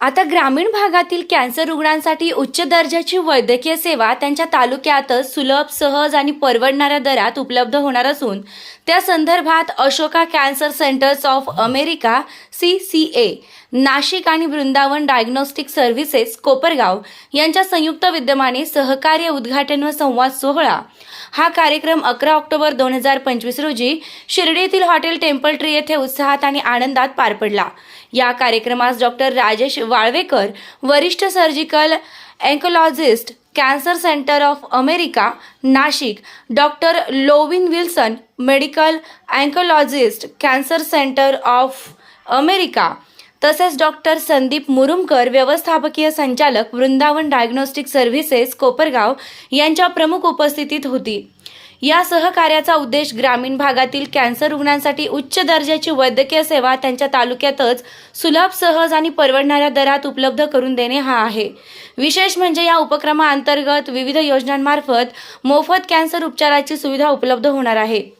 आता ग्रामीण भागातील कॅन्सर रुग्णांसाठी उच्च दर्जाची वैद्यकीय सेवा त्यांच्या तालुक्यातच सुलभ सहज आणि परवडणाऱ्या दरात उपलब्ध होणार असून त्या संदर्भात Ashoka cancer centres of America C C A Nashik आणि वृंदावन डायग्नोस्टिक सर्व्हिसेस कोपरगाव यांच्या संयुक्त विद्यमाने सहकार्य उद्घाटन व संवाद सोहळा. हा कार्यक्रम अकरा ऑक्टोबर दोन हजार पंचवीस रोजी शिर्डीतील हॉटेल टेम्पल ट्री येथे उत्साहात आणि आनंदात पार पडला. या कार्यक्रमास डॉक्टर राजेश वाळवेकर वरिष्ठ surgical oncologist cancer centre of America Nashik doctor Lovin Wilson medical oncologist cancer centre of America तसेच डॉक्टर संदीप मुरुमकर व्यवस्थापकीय संचालक वृंदावन डायग्नोस्टिक सर्व्हिसेस कोपरगाव यांच्या प्रमुख उपस्थितीत होती. या सहकार्याचा उद्देश ग्रामीण भागातील कॅन्सर रुग्णांसाठी उच्च दर्जाची वैद्यकीय सेवा त्यांच्या तालुक्यातच सुलभ सहज आणि परवडणाऱ्या दरात उपलब्ध करून देणे हा आहे. विशेष म्हणजे या उपक्रमाअंतर्गत विविध योजनांमार्फत मोफत कॅन्सर उपचाराची सुविधा उपलब्ध होणार आहे.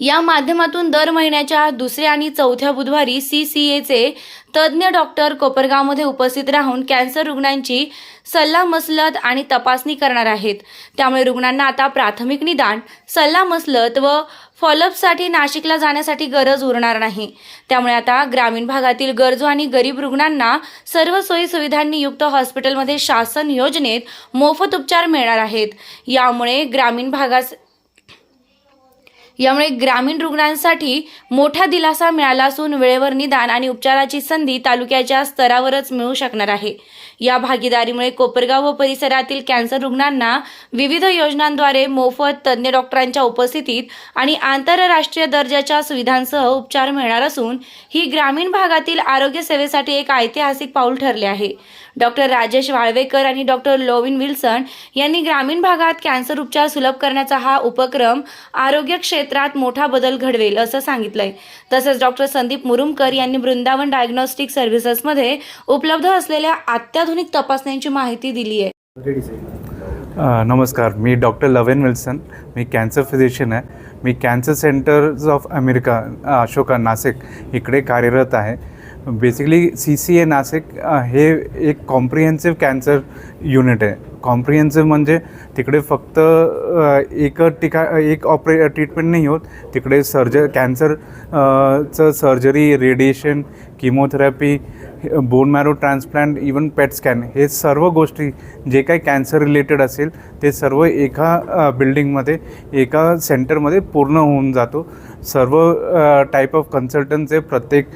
या माध्यमातून दर महिन्याच्या दुसऱ्या आणि चौथ्या बुधवारी सी सी एचे तज्ज्ञ डॉक्टर कोपरगावमध्ये उपस्थित राहून कॅन्सर रुग्णांची सल्लामसलत आणि तपासणी करणार आहेत. त्यामुळे रुग्णांना आता प्राथमिक निदान सल्लामसलत व फॉलोअपसाठी नाशिकला जाण्यासाठी गरज उरणार नाही. त्यामुळे आता ग्रामीण भागातील गरजू आणि गरीब रुग्णांना सर्व सोयी सुविधांनी युक्त हॉस्पिटलमध्ये शासन योजनेत मोफत उपचार मिळणार आहेत. यामुळे ग्रामीण भागास यामुळे ग्रामीण रुग्णांसाठी मोठा दिलासा मिळाला असून वेळेवर निदान आणि उपचाराची संधी तालुक्याच्या स्तरावरच मिळू शकणार आहे. या भागीदारीमुळे कोपरगाव व परिसरातील कॅन्सर रुग्णांना विविध योजनांद्वारे मोफत तज्ज्ञ डॉक्टरांच्या उपस्थितीत आणि आंतरराष्ट्रीय दर्जाच्या सुविधांसह उपचार मिळणार असून ही ग्रामीण भागातील आरोग्य सेवेसाठी एक ऐतिहासिक पाऊल ठरले आहे. डॉक्टर राजेश वाळवेकर आणि डॉक्टर लोविन विल्सन यांनी ग्रामीण भागात कॅन्सर उपचार सुलभ करण्याचा हा उपक्रम आरोग्य क्षेत्रात मोठा बदल घडवेल असं सांगितलंय. तसंच डॉक्टर संदीप मुरुमकर यांनी वृंदावन डायग्नोस्टिक सर्व्हिसेसमध्ये उपलब्ध असलेल्या अत्याधुनिक तपासण्यांची माहिती दिली आहे नमस्कार. मी डॉक्टर लवेन विल्सन. मी कॅन्सर फिजिशियन आहे. मी cancer centers of America Ashoka Nashik इकडे कार्यरत आहे. Basically C C A Nashik हे एक कॉम्प्रिहेन्सिव्ह कॅन्सर युनिट आहे. कॉम्प्रिहेन्सिव्ह म्हणजे तिकडे फक्त एक ठिका एक ऑपरे ट्रीटमेंट नाही होत. तिकडे सर्ज कॅन्सरचं surgery radiation chemotherapy bone marrow transplant even PET scan हे सर्व गोष्टी जे काही कॅन्सर रिलेटेड असेल ते सर्व एका बिल्डिंगमध्ये एका सेंटरमध्ये पूर्ण होऊन जातो. सर्व टाईप ऑफ कन्सल्टन्स आहे प्रत्येक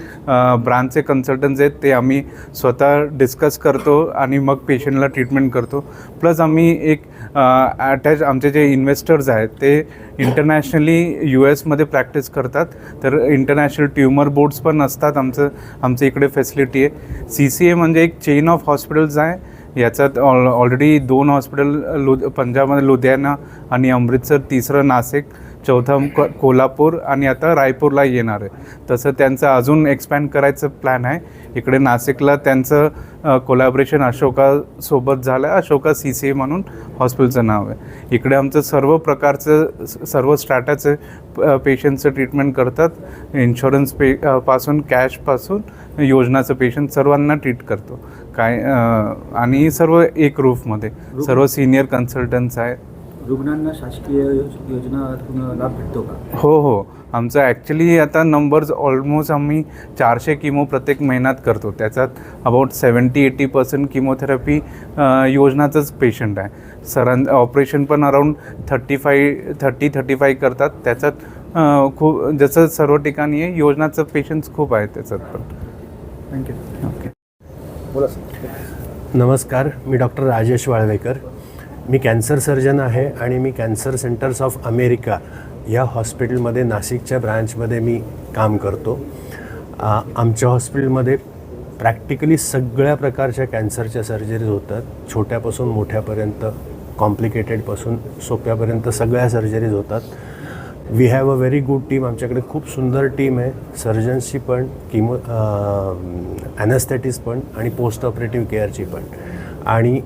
ब्रांचचे कन्सल्टन्स आहेत ते आम्ही स्वतः डिस्कस करतो आणि मग पेशंटला ट्रीटमेंट करतो. प्लस आम्ही एक अटॅच आमचे जे इन्व्हेस्टर्स आहेत ते इंटरनॅशनली यू एसमध्ये प्रॅक्टिस करतात. तर इंटरनॅशनल ट्युमर बोर्ड्स पण असतात आमचं आमचं इकडे फॅसिलिटी आहे. सी सी ए म्हणजे एक चेन ऑफ हॉस्पिटल्स आहे. याच्यात ऑल ऑलरेडी दोन हॉस्पिटल लु पंजाबमध्ये लुधियाना आणि अमृतसर तिसरं नाशिक चौथं को कोल्हापूर आणि आता रायपूरला येणार आहे. तसं त्यांचं अजून एक्सपॅन्ड करायचं प्लॅन आहे. इकडे नाशिकला त्यांचं कोलॅबरेशन अशोकासोबत झालं. आहे अशोका सी सी ए म्हणून हॉस्पिटलचं नाव आहे. इकडे आमचं सर्व प्रकारचं सर्व स्टाटाचं पेशंटचं ट्रीटमेंट करतात. इन्शुरन्स पे पासून कॅशपासून योजनाचं पेशंट सर्वांना ट्रीट करतो. काय आणि सर्व एक रूफमध्ये सर्व सिनियर कन्सल्टन्स आहेत. रुग्णांना शासकीय योज- योजनातून लाभ भेटतो का? हो हो. आमचं ॲक्च्युली आता नंबर्स ऑलमोस्ट आम्ही चारशे किमो प्रत्येक महिन्यात करतो. त्याच्यात about seventy eighty percent chemotherapy योजनाचंच patient आहे. सरां ऑपरेशन पण around thirty five thirty thirty five करतात. त्याच्यात खूप जसं सर्व ठिकाणी आहे योजनाचं पेशंट्स खूप आहेत त्याच्यात पण. थँक्यू ओके बोला सर नमस्कार. मी डॉक्टर राजेश वाळवेकर. मी कॅन्सर सर्जन आहे आणि मी कॅन्सर सेंटर्स ऑफ अमेरिका या हॉस्पिटलमध्ये नाशिकच्या ब्रँचमध्ये मी काम करतो. आमच्या हॉस्पिटलमध्ये प्रॅक्टिकली सगळ्या प्रकारच्या कॅन्सरच्या सर्जरीज होतात. छोट्यापासून मोठ्यापर्यंत कॉम्प्लिकेटेडपासून सोप्यापर्यंत सगळ्या सर्जरीज होतात. We have a very good team आमच्याकडे खूप सुंदर टीम आहे. सर्जन्सची पण किमो ॲनस्थेटिस पण आणि पोस्ट ऑपरेटिव्ह केअरची पण. आणि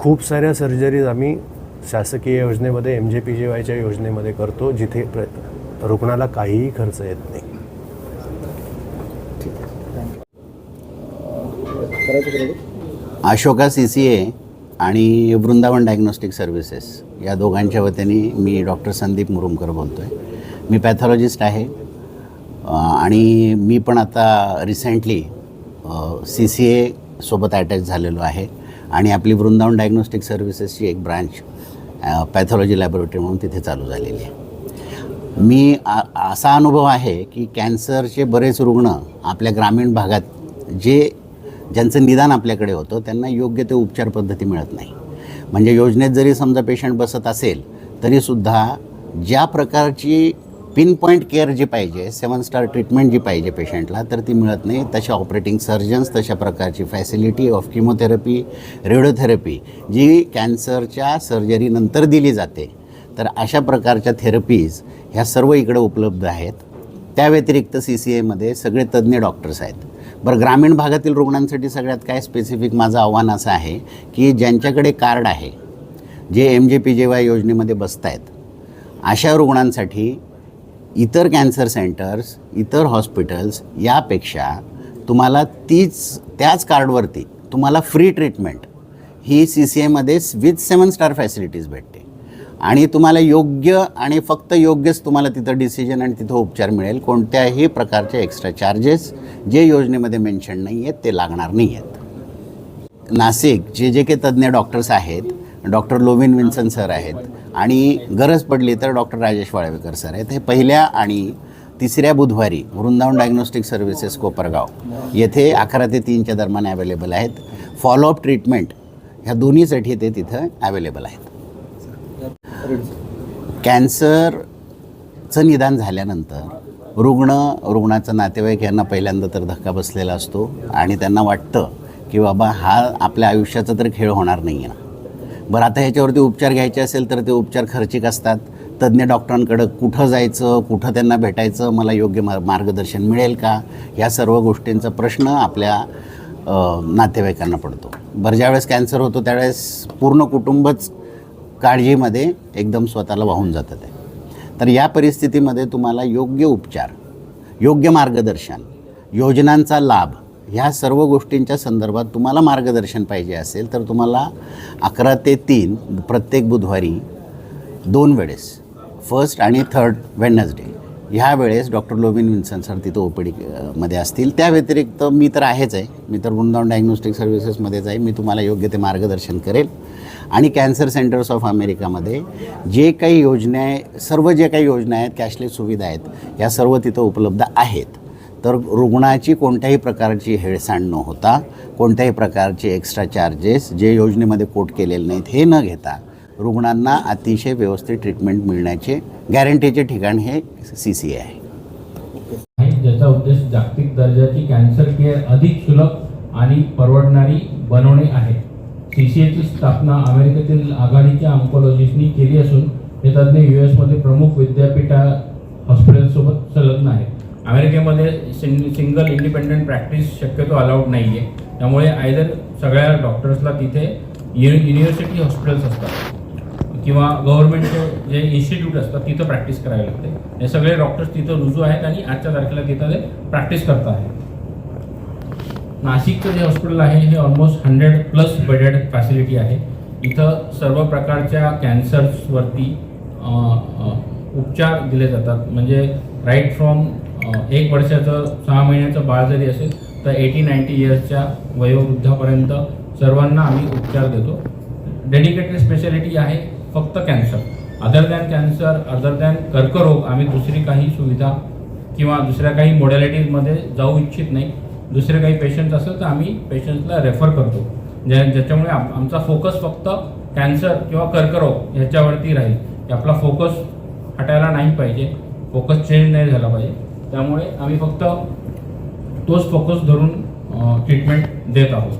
खूप साऱ्या सर्जरीज आम्ही शासकीय योजनेमध्ये एम जे पी जे वायच्या योजनेमध्ये करतो जिथे प्र रुग्णाला काहीही खर्च येत नाही. अशोका सी सी ए आणि वृंदावन डायग्नोस्टिक सर्व्हिसेस या दोघांच्या वतीने मी डॉक्टर संदीप मुरुमकर बोलतो आहे मी पॅथॉलॉजिस्ट आहे. आणि मी पण आता रिसेंटली सी सी ए सोबत अटॅच झालेलो आहे. आणि आपली वृंदावन डायग्नोस्टिक सर्व्हिसेसची एक ब्रांच पॅथॉलॉजी लॅबोरेटरी म्हणून तिथे चालू झालेली आहे. मी आ- असा अनुभव आहे की कॅन्सरचे बरेच रुग्ण आपल्या ग्रामीण भागात जे ज्यांचं निदान आपल्याकडे होतं त्यांना योग्य ते उपचार पद्धती मिळत नाही. म्हणजे योजनेत जरी समजा पेशंट बसत असेल तरीसुद्धा ज्या प्रकारची पिन पॉईंट केअर जी पाहिजे सेवन स्टार ट्रीटमेंट जी पाहिजे पेशंटला तर ती मिळत नाही. तशा ऑपरेटिंग सर्जन्स तशा प्रकारची फॅसिलिटी ऑफ किमोथेरपी रेडिओथेरपी जी कॅन्सरच्या सर्जरीनंतर दिली जाते. तर अशा प्रकारच्या थेरपीज ह्या सर्व इकडे उपलब्ध आहेत. त्या व्यतिरिक्त सी सी एमध्ये सगळे तज्ज्ञ डॉक्टर्स आहेत. बरं ग्रामीण भागातील रुग्णांसाठी सगळ्यात काय स्पेसिफिक माझं आव्हान असं आहे की ज्यांच्याकडे कार्ड आहे जे एम जे पी जे वाय योजनेमध्ये बसत आहेत अशा रुग्णांसाठी इतर कॅन्सर सेंटर्स इतर हॉस्पिटल्स यापेक्षा तुम्हाला तीच त्याच कार्डवरती तुम्हाला फ्री ट्रीटमेंट ही सी सी एमध्ये विथ सेवन स्टार फॅसिलिटीज भेटते. आणि तुम्हाला योग्य आणि फक्त योग्यच तुम्हाला तिथं डिसिजन आणि तिथं उपचार मिळेल. कोणत्याही प्रकारचे एक्स्ट्रा चार्जेस जे योजनेमध्ये मेन्शन नाही आहेत ते लागणार नाही आहेत नाशिक जे जे काही तज्ज्ञ डॉक्टर्स आहेत डॉक्टर लोविन विन्सन सर आहेत. आणि गरज पडली तर डॉक्टर राजेश वाळवेकर सर आहेत. हे पहिल्या आणि तिसऱ्या बुधवारी वृंदावन डायग्नोस्टिक सर्व्हिसेस कोपरगाव येथे अकरा ते तीनच्या दरम्यान अवेलेबल आहेत. फॉलोअप ट्रीटमेंट ह्या दोन्हीसाठी ते तिथं अवेलेबल आहेत. कॅन्सरचं निदान झाल्यानंतर रुग्ण रुग्णाचा नातेवाईक यांना पहिल्यांदा तर धक्का बसलेला असतो आणि त्यांना वाटतं की बाबा हा आपल्या आयुष्याचा तर खेळ होणार नाही आहे ना. बरं आता ह्याच्यावरती उपचार घ्यायचे असेल तर ते उपचार खर्चिक असतात. तज्ज्ञ डॉक्टरांकडं कुठं जायचं कुठं त्यांना भेटायचं मला योग्य मार मार्गदर्शन मिळेल का? या सर्व गोष्टींचा प्रश्न आपल्या नातेवाईकांना पडतो. बरं ज्यावेळेस कॅन्सर होतो त्यावेळेस पूर्ण कुटुंबच काळजीमध्ये एकदम स्वतःला वाहून जातं ते. तर या परिस्थितीमध्ये तुम्हाला योग्य उपचार योग्य मार्गदर्शन योजनांचा लाभ ह्या सर्व गोष्टींच्या संदर्भात तुम्हाला मार्गदर्शन पाहिजे असेल तर तुम्हाला अकरा ते तीन प्रत्येक बुधवारी दोन वेळेस फर्स्ट आणि थर्ड वेडनसडे ह्या वेळेस डॉक्टर लोबिन विन्सन सर तिथं ओ पी डी मध्ये असतील. त्या व्यतिरिक्त मी तर आहेच आहे. मी तर वृंदावन डायग्नोस्टिक सर्व्हिसेसमध्येच आहे. मी तुम्हाला योग्य ते मार्गदर्शन करेल. आणि कॅन्सर सेंटर्स ऑफ अमेरिकामध्ये जे काही योजना आहे सर्व जे काही योजना आहेत कॅशलेस सुविधा आहेत या सर्व तिथं उपलब्ध आहेत. तर रुग्णाची कोणत्याही प्रकारची हेळसांड न होता कोणत्याही प्रकारचे एक्स्ट्रा चार्जेस जे योजनेमध्ये कोट केलेले नाहीत हे न घेता रुग्णांना अतिशय व्यवस्थित ट्रीटमेंट मिळण्याचे गॅरंटीचे ठिकाण हे सी सी आहे. ज्याचा उद्देश जागतिक दर्जाची कॅन्सर केअर अधिक सुलभ आणि परवडणारी बनवणे आहे. सी सी एची स्थापना अमेरिकेतील आघाडीच्या ऑन्कॉलॉजिस्टनी केली असून हे तज्ज्ञ यू एसमध्ये प्रमुख विद्यापीठा हॉस्पिटलसोबत संलग्न आहेत. अमेरिकेमध्ये सिंग सिंगल इंडिपेंडंट प्रॅक्टिस शक्यतो अलाउड नाही आहे त्यामुळे आयदर सगळ्या डॉक्टर्सला तिथे यु युनिव्हर्सिटी हॉस्पिटल्स असतात. किंवा गव्हर्नमेंटचे जे इन्स्टिट्यूट असतात तिथं प्रॅक्टिस करावी लागते. हे सगळे डॉक्टर्स तिथं रुजू आहेत आणि आजच्या तारखेला तिथं ते प्रॅक्टिस करत आहेत नाशिकचं जे हॉस्पिटल आहे हे almost hundred plus bedded facility आहे. इथं सर्व प्रकारच्या कॅन्सर्सवरती उपचार दिले जातात. म्हणजे राईट फ्रॉम एक वर्षाचं सहा महिन्याचं बाळ जरी असेल तर एटी नाईन्टी इयर्सच्या वयोवृद्धापर्यंत सर्वांना आम्ही उपचार देतो. डेडिकेटेड स्पेशालिटी आहे फक्त cancer other than cancer other than कर्करोग आम्ही दुसरी काही सुविधा किंवा दुसऱ्या काही मोडॅलिटीजमध्ये जाऊ इच्छित नाही. दुसरे काही पेशंट असेल तर आम्ही पेशंट्सला रेफर करतो. ज्या ज्याच्यामुळे आम- आमचा फोकस फक्त कॅन्सर किंवा कर्करोग ह्याच्यावरती राहील. की आपला फोकस हटायला नाही पाहिजे. फोकस चेंज नाही झाला पाहिजे. त्यामुळे आम्ही फक्त तोच फोकस धरून ट्रीटमेंट देत आहोत.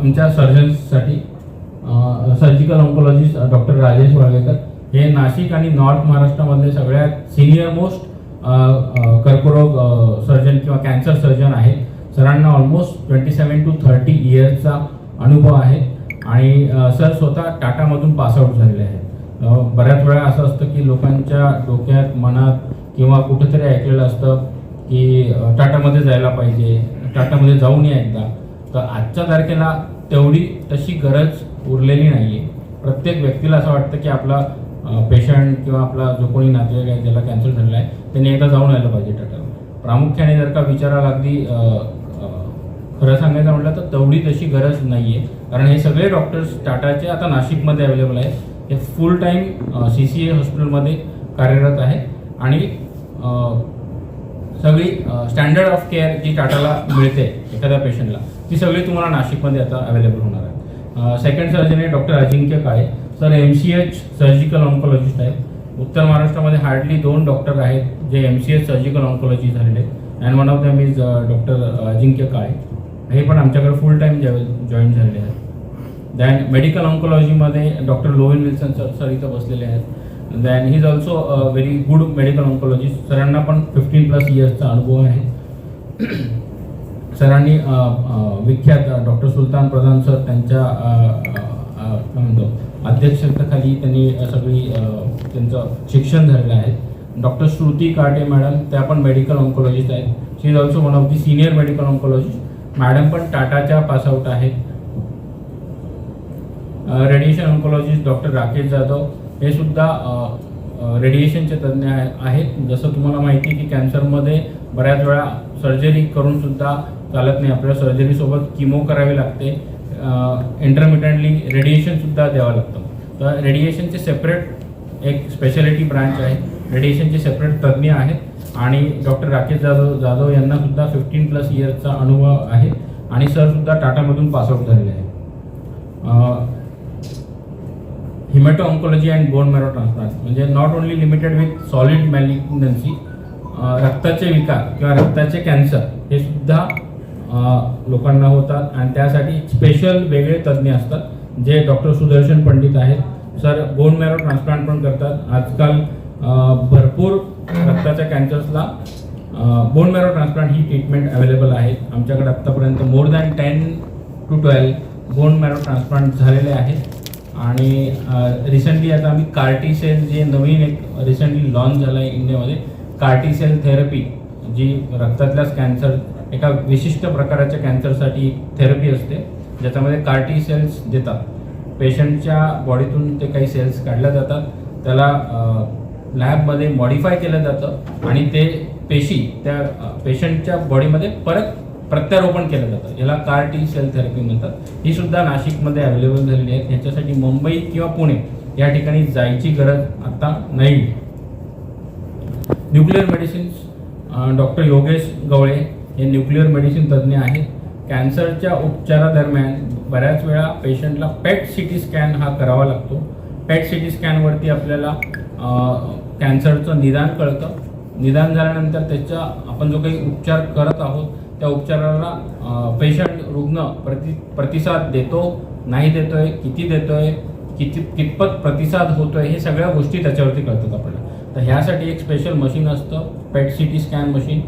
आमच्या सर्जन्ससाठी surgical oncologist doctor Rajesh Walvekar हे नाशिक आणि नॉर्थ महाराष्ट्रामधले सगळ्यात सिनियर मोस्ट कर्करोग सर्जन किंवा कॅन्सर सर्जन आहेत. सरांना almost twenty seven to thirty इयर्सचा अनुभव आहे. आणि सर स्वतः टाटामधून पासआउट झालेले आहेत. बऱ्याच वेळा असं असतं की लोकांच्या डोक्यात मनात किंवा कुठेतरी ऐकलेलं असतं की टाटामध्ये जायला पाहिजे टाटामध्ये जाऊन या एकदा. तर आजच्या तारखेला तेवढी तशी गरज उरलेली नाही आहे प्रत्येक व्यक्तीला असं वाटतं की आपला पेशंट किंवा आपला जो कोणी नातेवाईक आहे ज्याला कॅन्सर झालेला आहे त्यांनी एकदा जाऊन यायला पाहिजे टाटाला प्रामुख्याने जर का विचाराला अगदी खरं सांगायचं म्हटलं तर तेवढी तशी गरज नाही आहे कारण हे सगळे डॉक्टर्स टाटाचे आता नाशिकमध्ये अवेलेबल आहेत. हे full time C C A हॉस्पिटलमध्ये कार्यरत आहे. आणि सगळी स्टँडर्ड ऑफ केअर जी टाटाला मिळते एखाद्या पेशंटला ती सगळी तुम्हाला नाशिकमध्ये आता अवेलेबल होणार आहे. सेकंड सर्जन आहे doctor Ajinkya Kale. Sir M C H surgical oncologist आहेत. उत्तर महाराष्ट्रामध्ये हार्डली दोन डॉक्टर आहेत जे M C H surgical oncology झालेले आहेत. And one of them is doctor Ajinkya Kale. हे पण आमच्याकडे फुल टाईम जॉईन झालेले आहेत. Then medical ऑन्कोलॉजीमध्ये doctor Lovin Wilson sir sir इथं बसलेले आहेत. Then he is also a very good medical oncologist सरांना पण फिफ्टीन प्लस इयर्सचा अनुभव आहे. सरांनी विख्यात डॉक्टर सुलतान प्रधान सर त्यांच्या काय म्हणतो अध्यक्षतेखाली त्यांनी सगळी त्यांचं शिक्षण झालेलं आहे. डॉक्टर श्रुती काटे मॅडम त्या पण मेडिकल ऑन्कोलॉजिस्ट आहेत. She is also one of the senior medical oncologist madam पण टाटाच्या पासआउट आहेत. Radiation oncologist doctor Rakesh Jadhav हे सुद्धा रेडिएशनचे तज्ज्ञ आहे आहेत. जसं तुम्हाला माहिती आहे की कॅन्सरमध्ये बऱ्याच वेळा सर्जरी करून सुद्धा चालत नाही. आपल्याला सर्जरीसोबत किमो करावी लागते. इंटरमिडियंटली रेडिएशनसुद्धा द्यावं लागतं. तर रेडिएशनचे सेपरेट एक स्पेशालिटी ब्रांच आहे. रेडिएशनचे सेपरेट तज्ज्ञ आहेत. आणि डॉक्टर राकेश जाधव जाधव यांना सुद्धा फिफ्टीन प्लस इयर्सचा अनुभव आहे. आणि सरसुद्धा टाटामधून पासआउट झालेले आहे haemato oncology and bone marrow transplant म्हणजे not only limited with solid malignancy रक्ताचे विकार किंवा रक्ताचे कॅन्सर हे सुद्धा लोकांना होतात. आणि त्यासाठी स्पेशल वेगळे तज्ज्ञ असतात जे डॉक्टर सुदर्शन पंडित आहेत. सर बोन मॅरो ट्रान्सप्लांट पण करतात. आजकाल भरपूर रक्ताच्या कॅन्सर्सला बोन मॅरो ट्रान्सप्लांट ही ट्रीटमेंट अवेलेबल आहे आमच्याकडे आत्तापर्यंत more than ten to twelve bone marrow transplant झालेले आहेत. आणि रिसेंटली आता आम्ही कार्टी सेल जे नवीन एक रिसेंटली लॉन्च झालं आहे इंडियामध्ये कार्टी सेल थेरपी जी रक्तातल्याच कॅन्सर एका विशिष्ट प्रकारच्या कॅन्सरसाठी थेरपी असते ज्याच्यामध्ये कार्टी सेल्स देतात. पेशंटच्या बॉडीतून ते काही सेल्स काढल्या जातात त्याला लॅबमध्ये मॉडिफाय केलं जातं आणि ते पेशी त्या पेशंटच्या बॉडीमध्ये परत प्रत्यारोपण केलं जातं. याला कार टी सेल थेरपी म्हणतात. ही सुद्धा नाशिकमध्ये अवेलेबल झालेली आहेत ह्याच्यासाठी मुंबई किंवा पुणे या ठिकाणी जायची गरज आता नाही. Nuclear medicines doctor Yogesh Gawale हे न्यूक्लिअर मेडिसिन तज्ज्ञ आहेत. कॅन्सरच्या उपचारादरम्यान बऱ्याच वेळा पेशंटला पेट सी टी स्कॅन हा करावा लागतो. पेट सी टी स्कॅनवरती आपल्याला कॅन्सरचं निदान कळतं. निदान झाल्यानंतर त्याचा आपण जो काही उपचार करत आहोत त्या उपचाराला पेशंट रुग्ण प्रति प्रतिसाद देतो नाही देतोय किती देतोय किती कितपत प्रतिसाद होतोय हे सगळ्या गोष्टी त्याच्यावरती कळतात आपल्याला. तर ह्यासाठी एक स्पेशल मशीन असतं PET C T scan machine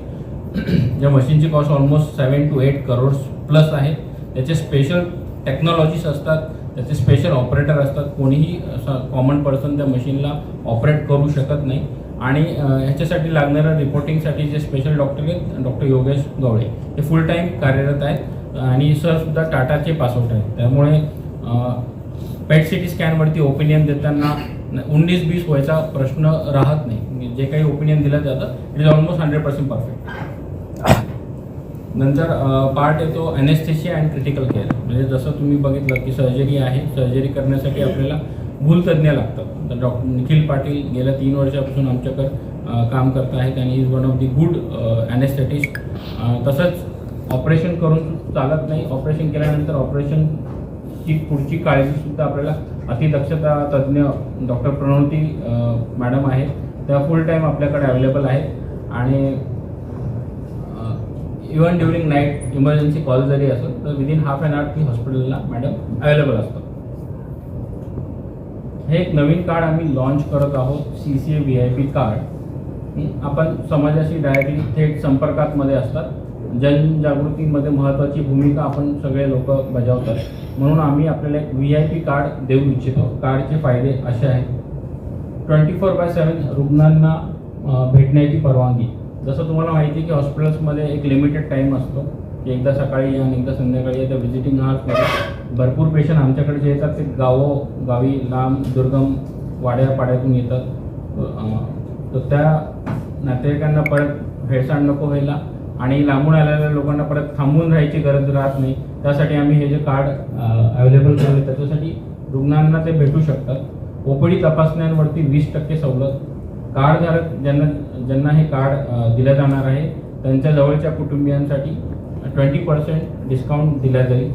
ज्या मशीनची cost almost seven to eight crores plus आहे. त्याचे स्पेशल टेक्नॉलॉजीज असतात त्याचे स्पेशल ऑपरेटर असतात. कोणीही असं कॉमन पर्सन त्या मशीनला ऑपरेट करू शकत नाही. आणि ह्याच्यासाठी लागणाऱ्या रिपोर्टिंगसाठी जे स्पेशल डॉक्टर आहेत डॉक्टर योगेश गवळे हे फुल टाईम कार्यरत आहेत आणि सरसुद्धा टाटाचे पासआउट आहेत. त्यामुळे पेट सी टी स्कॅनवरती ओपिनियन देताना उन्नीस बीस व्हायचा प्रश्न राहत नाही. म्हणजे जे काही ओपिनियन दिलं जातं it is almost hundred percent perfect नंतर पार्ट येतो अनेस्थेशिया अँड क्रिटिकल केअर म्हणजे जसं तुम्ही बघितलं की सर्जरी आहे सर्जरी करण्यासाठी आपल्याला भूलतज्ञ लागतात. तर डॉक्टर निखिल पाटील गेल्या तीन वर्षापासून आमच्याकडे काम करत आहेत आणि is one of the good anaesthetist तसंच ऑपरेशन करून चालत नाही. ऑपरेशन केल्यानंतर ऑपरेशनची पुढची काळजीसुद्धा आपल्याला अतिदक्षता तज्ज्ञ डॉक्टर प्रणवती मॅडम आहेत. त्या फुल टाईम आपल्याकडे अवेलेबल आहेत. आणि even during night emergency call जरी असेल तर विदिन हाफ अन आवर ती हॉस्पिटलला मॅडम अवेलेबल असतात. हे एक नवीन कार्ड आम्ही लॉन्च करत आहोत C C A V I P card. आपण समाजाशी डायरेक्टली थेट संपर्कात मध्ये असतात. जनजागृतीमध्ये महत्त्वाची भूमिका आपण सगळे लोक बजावतात. म्हणून आम्ही आपल्याला एक व्ही आय पी कार्ड देऊ इच्छितो. कार्डचे फायदे असे आहेत. ट्वेंटी फोर बाय सेवन रुग्णांना भेटण्याची परवानगी. जसं तुम्हाला माहिती आहे की हॉस्पिटल्समध्ये एक लिमिटेड टाईम असतो. की एकदा सकाळी या आणि एकदा संध्याकाळी या त्या व्हिजिटिंग आवर्समध्ये भरपूर पेशंट आमच्याकडे जे येतात ते गावोगावी लांब दुर्गम वाड्यापाड्यातून येतात. तर त्या नातेवाईकांना परत भेडसाड नको व्हायला आणि लांबून आलेल्या लोकांना परत थांबून राहायची गरज राहत नाही. त्यासाठी आम्ही हे जे कार्ड अवेलेबल केले त्याच्यासाठी रुग्णांना ते भेटू शकतात. ओपीडी तपासण्यांवरती वीस टक्के सवलत. कार्डधारक ज्यांना ज्यांना हे कार्ड दिलं जाणार आहे त्यांच्या जवळच्या कुटुंबियांसाठी ट्वेंटी पर्सेंट डिस्काउंट दिला जाईल.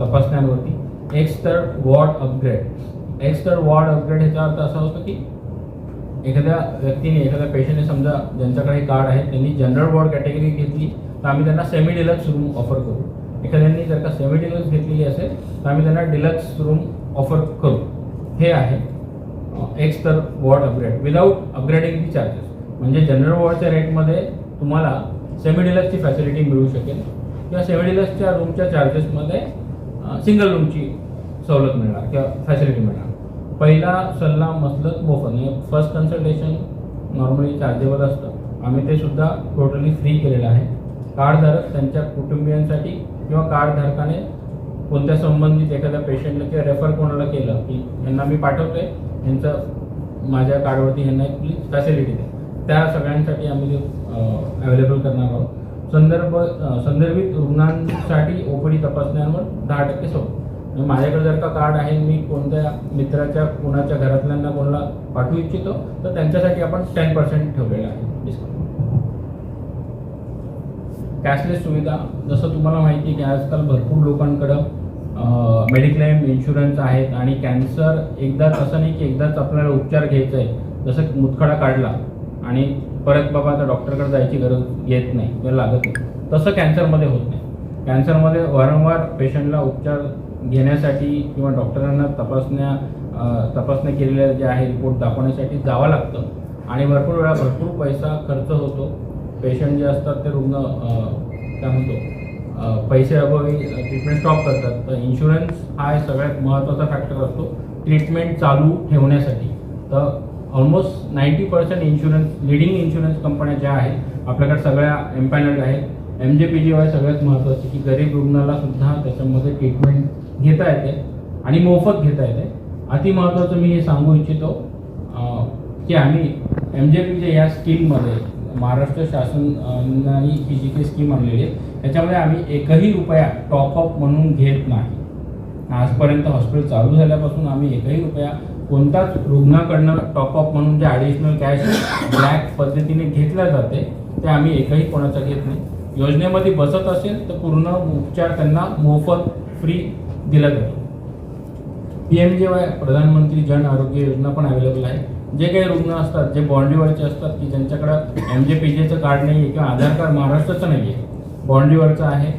तपासण्यांवरती. X ward upgrade X ward upgrade ह्याचा अर्थ असा होतो की एखाद्या व्यक्तीने एखाद्या पेशंटने समजा ज्यांच्याकडे कार्ड आहे त्यांनी जनरल वॉर्ड कॅटेगरी घेतली तर आम्ही त्यांना सेमी डिलक्स रूम ऑफर करू. एखाद्यांनी जर का सेमी डिलक्स घेतलेली असेल तर आम्ही त्यांना डिलक्स रूम ऑफर करू. हे आहे एक्स तर ward upgrade without upgrading the charges म्हणजे जनरल वॉर्डच्या रेटमध्ये तुम्हाला सेमी डिलक्सची फॅसिलिटी मिळू शकेल. किंवा सेमी डिलक्सच्या रूमच्या चार्जेसमध्ये सिंगल रूमची सवलत मिळणार किंवा फॅसिलिटी मिळणार. पहिला सल्ला मसलत मोफत म्हणजे फर्स्ट कन्सल्टेशन नॉर्मली चार्जेबल असतं. आम्ही ते सुद्धा टोटली फ्री केलेलं आहे. कार्डधारक त्यांच्या कुटुंबियांसाठी किंवा कार्डधारकाने कोणत्या संबंधित एखाद्या पेशंटला किंवा रेफर कोणाला केलं की यांना मी पाठवतोय यांचं माझ्या कार्डवरती ह्यांना एक प्लीज फॅसिलिटी द्या. त्या सगळ्यांसाठी आम्ही ते अवेलेबल करणार आहोत. संदर्भ संदर्भित रुग्णांसाठी ओपीडी तपासण्यांवर दहा टक्के सवलत म्हणजे माझ्याकडे जर का कार्ड आहे मी कोणत्या मित्राच्या कोणाच्या घरातल्यांना कोणाला पाठवू इच्छितो तर त्यांच्यासाठी आपण टेन पर्सेंट ठेवलेलं आहे. डिस्काउंट कॅशलेस सुविधा जसं तुम्हाला माहिती आहे की आजकाल भरपूर लोकांकडं मेडिक्लेम इन्शुरन्स आहेत आणि कॅन्सर एकदाच असं नाही की एकदाच आपल्याला उपचार घ्यायचा आहे जसं मुतखडा काढला आणि परत बाबा आता डॉक्टरकडे जायची गरज येत नाही किंवा लागत नाही. तसं कॅन्सरमध्ये होत नाही. कॅन्सरमध्ये वारंवार पेशंटला उपचार घेण्यासाठी किंवा डॉक्टरांना तपासण्या तपासण्या केलेल्या ज्या आहे रिपोर्ट दाखवण्यासाठी जावं लागतं. आणि भरपूर वेळा भरपूर पैसा खर्च होतो. पेशंट जे असतात ते रुग्ण काय म्हणतो पैसे अभावी ट्रीटमेंट स्टॉप करतात. तर इन्शुरन्स हा सगळ्यात महत्त्वाचा फॅक्टर असतो. ट्रीटमेंट चालू ठेवण्यासाठी. तर almost ninety percent insurance leading insurance कंपन्या ज्या आहेत आपल्याकडे सगळ्या एम्पॅनल्ड आहेत. M J P G Y सगळ्यात महत्त्वाचं की गरीब रुग्णाला सुद्धा त्याच्यामध्ये ट्रीटमेंट घेता येते आणि मोफत घेता येते. अति महत्त्वाचं मी हे सांगू इच्छितो की आम्ही एम जे पीच्या या स्कीममध्ये महाराष्ट्र शासनाने ही जी काही स्कीम आणलेली आहे. त्याच्यामध्ये आम्ही एकही रुपया टॉपअप म्हणून घेत नाही. आजपर्यंत हॉस्पिटल चालू झाल्यापासून आम्ही एकही रुपया कोणताच रुग्णाकडनं टॉपअप म्हणून जे ॲडिशनल कॅश ब्लॅक पद्धतीने घेतल्या जाते ते आम्ही एकही कोणाचा घेत नाही. योजनेमध्ये बसत असेल तर पूर्ण उपचार त्यांना मोफत फ्री दिला जातो. पी एम जे वाय प्रधानमंत्री जन आरोग्य योजना पण अवेलेबल आहे. जे काही रुग्ण असतात जे बॉन्ड्रीवरचे असतात की ज्यांच्याकडं एम जे पी जेचं कार्ड नाही आहे किंवा आधार कार्ड महाराष्ट्राचं नाही आहे बॉन्ड्रीवरचं आहे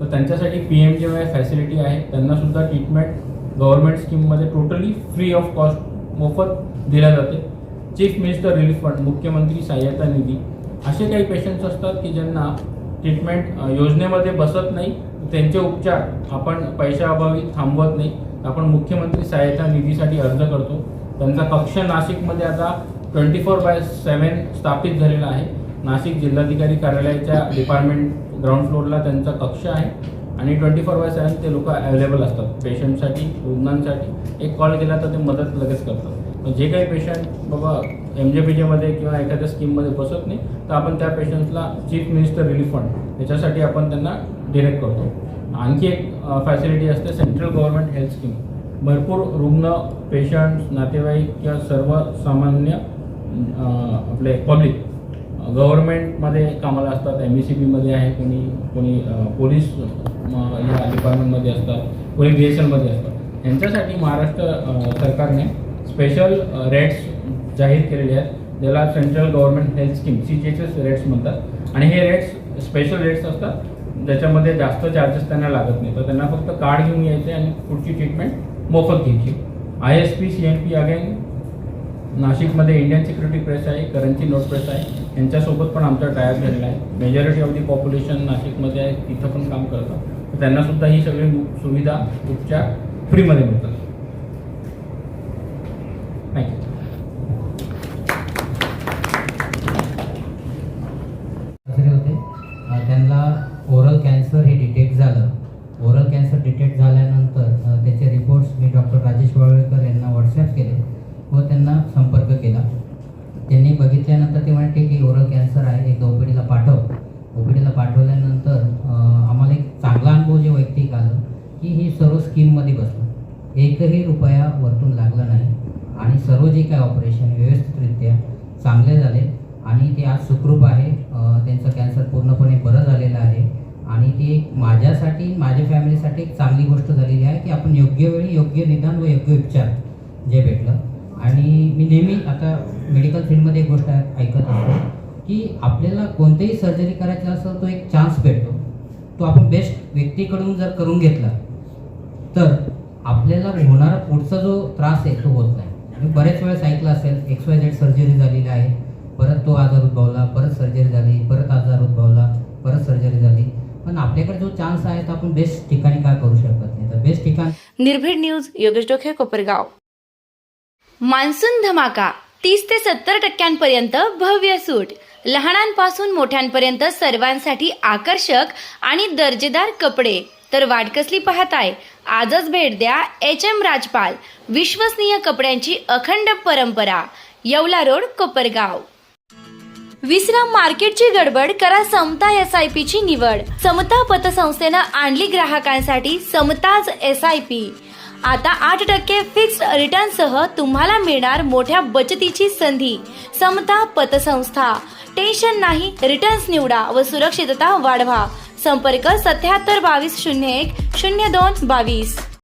तर त्यांच्यासाठी P M J Y facility आहे. त्यांना सुद्धा ट्रीटमेंट गव्हर्नमेंट स्कीममध्ये टोटली फ्री ऑफ कॉस्ट मोफत दिल्या जाते. चीफ मिनिस्टर रिलीफ फंड मुख्यमंत्री सहाय्यता निधी असे काही पेशंट्स असतात की ज्यांना ट्रीटमेंट योजनेमध्ये बसत नाही त्यांचे उपचार आपण पैशाअभावी थांबवत नाही. आपण मुख्यमंत्री सहायता निधीसाठी अर्ज करतो. त्यांचा कक्ष नाशिकमध्ये आता ट्वेंटी फोर बाय सेवन स्थापित झालेला आहे. नाशिक जिल्हाधिकारी कार्यालयाच्या डिपार्टमेंट ग्राउंड फ्लोअरला त्यांचा कक्ष आहे. आणि ट्वेंटी फोर बाय सेवन ते लोक अवेलेबल असतात. पेशंटसाठी रुग्णांसाठी. एक कॉल केला तर ते मदत लगेच करतात. जे काही पेशंट बाबा एम जे पी जेमध्ये किंवा एखाद्या स्कीममध्ये बसत नाही तर आपण त्या पेशंट्सला चीफ मिनिस्टर रिलीफ फंड याच्यासाठी आपण त्यांना डिरेक्ट करतो. आणखी एक फॅसिलिटी असते सेंट्रल गव्हर्नमेंट हेल्थ स्कीम भरपूर रुग्ण पेशंट नातेवाईक किंवा सर्वसामान्य आपले पब्लिक गव्हर्नमेंटमध्ये कामाला असतात. एम ई सी बीमध्ये आहे कोणी कोणी पोलीस या डिपार्टमेंटमध्ये असतात कोणी बी एस एलमध्ये असतात. यांच्यासाठी महाराष्ट्र सरकारने स्पेशल रेट्स जाहीर केलेले आहेत. ज्याला central government health scheme C G H S rates म्हणतात. आणि हे रेट्स स्पेशल रेट्स असतात ज्याच्यामध्ये जास्त चार्जेस त्यांना लागत नाही. तर त्यांना फक्त कार्ड घेऊन यायचे आणि पुढची ट्रीटमेंट मोफत घ्यायची. I S P C N P again नाशिकमध्ये इंडियन सिक्युरिटी प्रेस आहे करंसी नोट प्रेस आहे. यांच्यासोबत पण आमचा टायप झालेला आहे. मेजॉरिटी ऑफ दी पॉप्युलेशन नाशिकमध्ये आहे तिथं पण काम करतात. त्यांना सुद्धा ही सगळी सुविधा उपचार फ्रीमध्ये मिळतात थँक्यू सासरे होते अ, त्यांना ओरल कॅन्सर हे डिटेक्ट झालं ओरल कॅन्सर डिटेक्ट झाल्यानंतर अ, त्याचे रिपोर्ट्स मी डॉक्टर राजेश वाळवेकर यांना व्हॉट्सॲप केले व त्यांना संपर्क केला त्यांनी बघितल्यानंतर ते म्हणाले की ओरल कॅन्सर आहे एकदा ओपीडीला पाठव ओपीडीला पाठवल्यानंतर अ, आम्हाला एक चांगला अनुभव जे वैयक्तिक आलं की ही सर्व स्कीममध्ये बसलं एकही रुपया वरतून लागला नाही आणि सर्व जे काय ऑपरेशन व्यवस्थितरित्या चांगले झाले आणि ते आज सुखरूप आहे. त्यांचं कॅन्सर पूर्णपणे बरं झालेलं आहे. आणि ती माझ्यासाठी माझ्या फॅमिलीसाठी एक चांगली गोष्ट झालेली आहे की आपण योग्य वेळी योग्य निदान व योग्य उपचार जे भेटलं. आणि मी नेहमी आता मेडिकल फील्डमध्ये एक गोष्ट ऐकत असतो की आपल्याला कोणतेही सर्जरी करायचं असेल तो एक चान्स भेटतो. तो आपण बेस्ट व्यक्तीकडून जर करून घेतला तर आपल्याला होणारा पुढचा जो त्रास आहे तो होत नाही. मी बरेच वेळेस ऐकलं असेल एक्स वाय झेड सर्जरी झालेली आहे. परत तो आजार उद्भवला परत सर्जरी झाली परत आजार उद्भवला परत सर्जरी झाली. पण आपल्याकडे जो चान्स आहे तो आपण बेस्ट ठिकाणी काय करू शकत नाही? तर बेस्ट ठिकाण निर्भीड न्यूज योगेश डोखे कोपरगाव. मान्सून धमाका तीस ते सत्तर टक्क्यांपर्यंत भव्य सूट. लहानांपासून मोठ्यांपर्यंत सर्वांसाठी आकर्षक आणि दर्जेदार कपडे. तर वाट कसली पाहताय आजच भेट द्या एच एम राजपाल विश्वसनीय कपड्यांची अखंड परंपरा येवला रोड कोपरगाव. विश्राम मार्केटची गडबड करा समता एस आय पी ची निवड. समता पतसंस्थेनं आणली ग्राहकांसाठी समताज एस आय पी आता आठ टक्के फिक्स्ड रिटर्न सह तुम्हाला मिळणार मोठ्या बचतीची संधी. समता पतसंस्था. टेन्शन नाही रिटर्न्स निवडा व सुरक्षितता वाढवा. संपर्क सत्याहत्तर बावीस शून्य एक शून्य दोन बावीस.